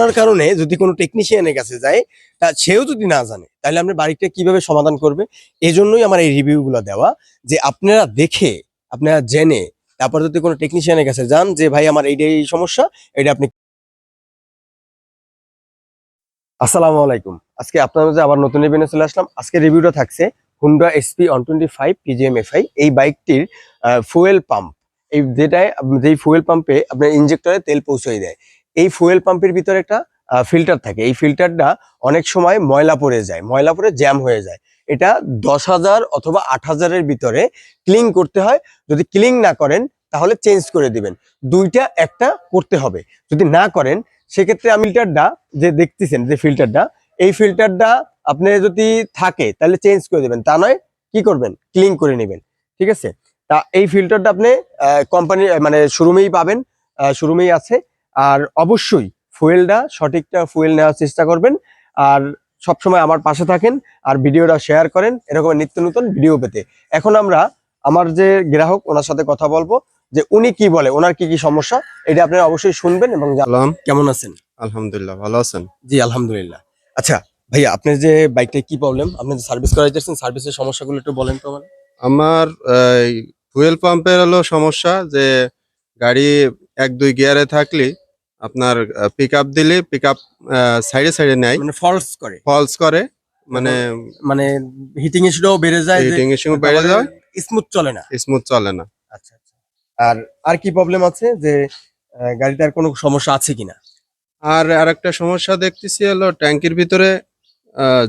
তার কারণে যদি কোনো টেকনিশিয়ানের কাছে যায়, তা সেও যদি না জানে, তাহলে আপনার বাড়িটা কীভাবে সমাধান করবে? এজন্যই আমার এই রিভিউগুলো দেওয়া, যে আপনারা দেখে, আপনারা জেনে, তারপর যদি কোনো টেকনিশিয়ানের কাছে যান, যে ভাই আমার এইটাই এই সমস্যা এটা আপনি আসসালামু আলাইকুম। আজকে আপনার মাঝে আবার নতুন রিভিউ চলে আসলাম। আজকে রিভিউটা থাকছে Honda SP one twenty five PGM FI এই বাইকটির ফুয়েল পাম্প এই যেটায়, যেই ফুয়েল পাম্পে আপনার ইঞ্জেক্টরে তেল পৌঁছে দেয়। এই ফুয়েল পাম্পের ভিতরে একটা ফিল্টার থাকে। এই ফিল্টারটা অনেক সময় ময়লা পড়ে যায়, ময়লা পড়ে জ্যাম হয়ে যায়। এটা দশ হাজার অথবা আট হাজারের ভিতরে ক্লিন করতে হয়। যদি ক্লিন না করেন, তাহলে চেঞ্জ করে দিবেন। দুইটা একটা করতে হবে। যদি না করেন, সেক্ষেত্রে আমি ফিল্টারটা যে দেখতেছেন, যে ফিল্টারটা এই ফিল্টারটা আপনি যদি থাকে, তাহলে চেঞ্জ করে দেবেন। তা নয়, কি করবেন? ক্লিন করে নেবেন। ঠিক আছে? তা এই ফিল্টারটা আপনি কোম্পানি মানে শোরুমেই পাবেন। শোরুমেই আছে। আর অবশ্যই ফুয়েলটা সঠিকটা ফুয়েল নেওয়ার চেষ্টা করবেন। আর সবসময় আমার পাশে থাকেন আর ভিডিওটা শেয়ার করেন এরকম নিত্য নতুন ভিডিও পেতে। এখন আমরা আমার যে গ্রাহক ওনার সাথে কথা বলব যে উনি কি বলে ওনার কি কি সমস্যা এটা আপনারা অবশ্যই শুনবেন এবং জানবেন। সালাম। কেমন আছেন? আলহামদুলিল্লাহ ভালো আছেন? জি আলহামদুলিল্লাহ। আচ্ছা ভাইয়া আপনার যে বাইকটা কি প্রবলেম আপনি যে সার্ভিস করাইতেছেন সার্ভিসের সমস্যাগুলো একটু বলেন তো আমার আমার ফুয়েল পাম্পের হলো সমস্যা যে গাড়ি এক দুই গিয়ারে থাকলে আপনার পিক আপ দিলে পিক আপ সাইডে সাইডে নেয়। মানে ফলস করে। ফলস করে মানে মানে হিটিং ইস্যুটাও বেড়ে যায় হিটিং এর সময় বেড়ে যায়। স্মুথ চলে না। স্মুথ চলে না। আচ্ছা আচ্ছা। আর আর কি প্রবলেম আছে যে গাড়িতে আর কোনো সমস্যা আছে কিনা? আর আরেকটা সমস্যা দেখতেছি হলো ট্যাঙ্কির ভিতরে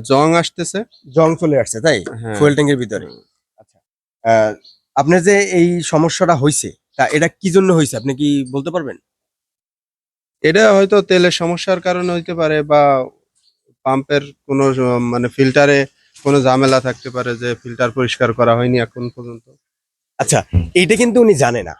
জং আসতেছে। জং চলে আসছে তাই? ফুয়েল ট্যাঙ্কের ভিতরে। আচ্ছা আপনার যে এই সমস্যাটা হয়েছে তা এটা কি জন্য হয়েছে আপনি কি বলতে পারবেন? এটা হয়তো তেলের সমস্যার কারণে হইতে পারে বা পাম্পের কোনো মানে ফিল্টারে কোনো ঝামেলা থাকতে পারে যে ফিল্টার পরিষ্কার করা হয়নি এখন পর্যন্ত। আচ্ছা এইটা কিন্তু উনি জানে না।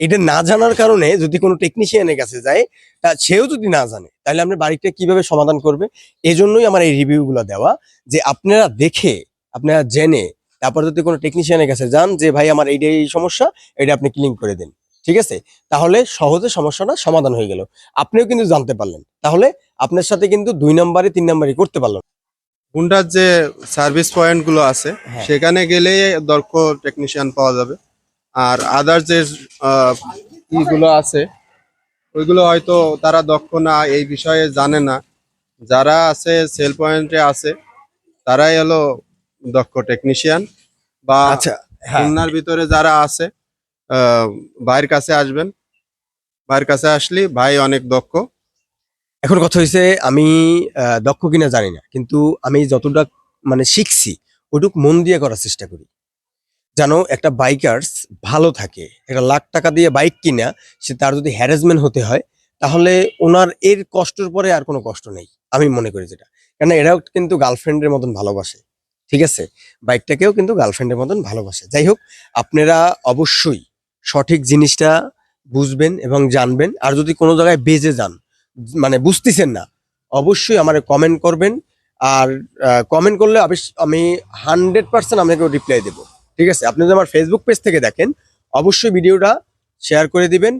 এটা না জানার কারণে যদি কোনো টেকনিশিয়ানের কাছে যায়, তা সেও যদি না জানে, তাহলে আপনার বাড়িটা কীভাবে সমাধান করবে? এজন্যই আমার এই রিভিউগুলো দেওয়া যে আপনারা দেখে, আপনারা জেনে, তারপর যদি কোনো টেকনিশিয়ানের কাছে যান যে, ভাই, আমার এইটাই এই সমস্যা, এটা আপনি ক্লিন করে দিন। ঠিক আছে? তাহলে সহজে সমস্যাটা সমাধান হয়ে গেল। আপনিও কিন্তু জানতে পারলেন। তাহলে আপনার সাথে কিন্তু দুই নাম্বারে তিন নাম্বারই করতে পারলেন হুন্ডার যে সার্ভিস পয়েন্টগুলো আছে হ্যাঁ। সেখানে গেলে দক্ষ টেকনিশিয়ান পাওয়া যাবে। আর আদার যে ইগুলো আছে ওইগুলো হয়তো তারা দক্ষ না এই বিষয়ে জানে না। যারা আছে সেল পয়েন্টে আছে তারাই হলো দক্ষ টেকনিশিয়ান বা আচ্ছা হ্যাঁ। খুলনার ভিতরে যারা আছে ভাইয়ের কাছে আসবেন। ভাইয়ের কাছে আসলে ভাই অনেক দক্ষ। এখন কথা হয়েছে আমি দক্ষ কিনা জানি না, কিন্তু আমি যতটা মানে শিখছি, ওটুক মন দিয়ে করার চেষ্টা করি। যেন একটা বাইকার্স ভালো থাকে, একটা লাখ টাকা দিয়ে বাইক কিনা, সে তার যদি হ্যারাসমেন্ট হতে হয়, তাহলে ওনার এর কষ্টের পরে আর কোনো কষ্ট নেই, আমি মনে করি যেটা। কেন এরাও কিন্তু গার্লফ্রেন্ডের মতন ভালোবাসে, ঠিক আছে? বাইকটাকেও কিন্তু গার্লফ্রেন্ডের মতন ভালোবাসে। যাই হোক, আপনারা অবশ্যই সঠিক জিনিসটা বুঝবেন এবং জানবেন। আর যদি কোনো জায়গায় বেজে যান মানে বুঝতেছেন না, অবশ্যই আমার কমেন্ট করবেন। আর কমেন্ট করলে আমি হান্ড্রেড পার্সেন্ট আপনাকে রিপ্লাই দেবো। ঠিক আছে? আপনি যদি আমার ফেসবুক পেজ থেকে দেখেন, অবশ্যই ভিডিওটা শেয়ার করে দিবেন।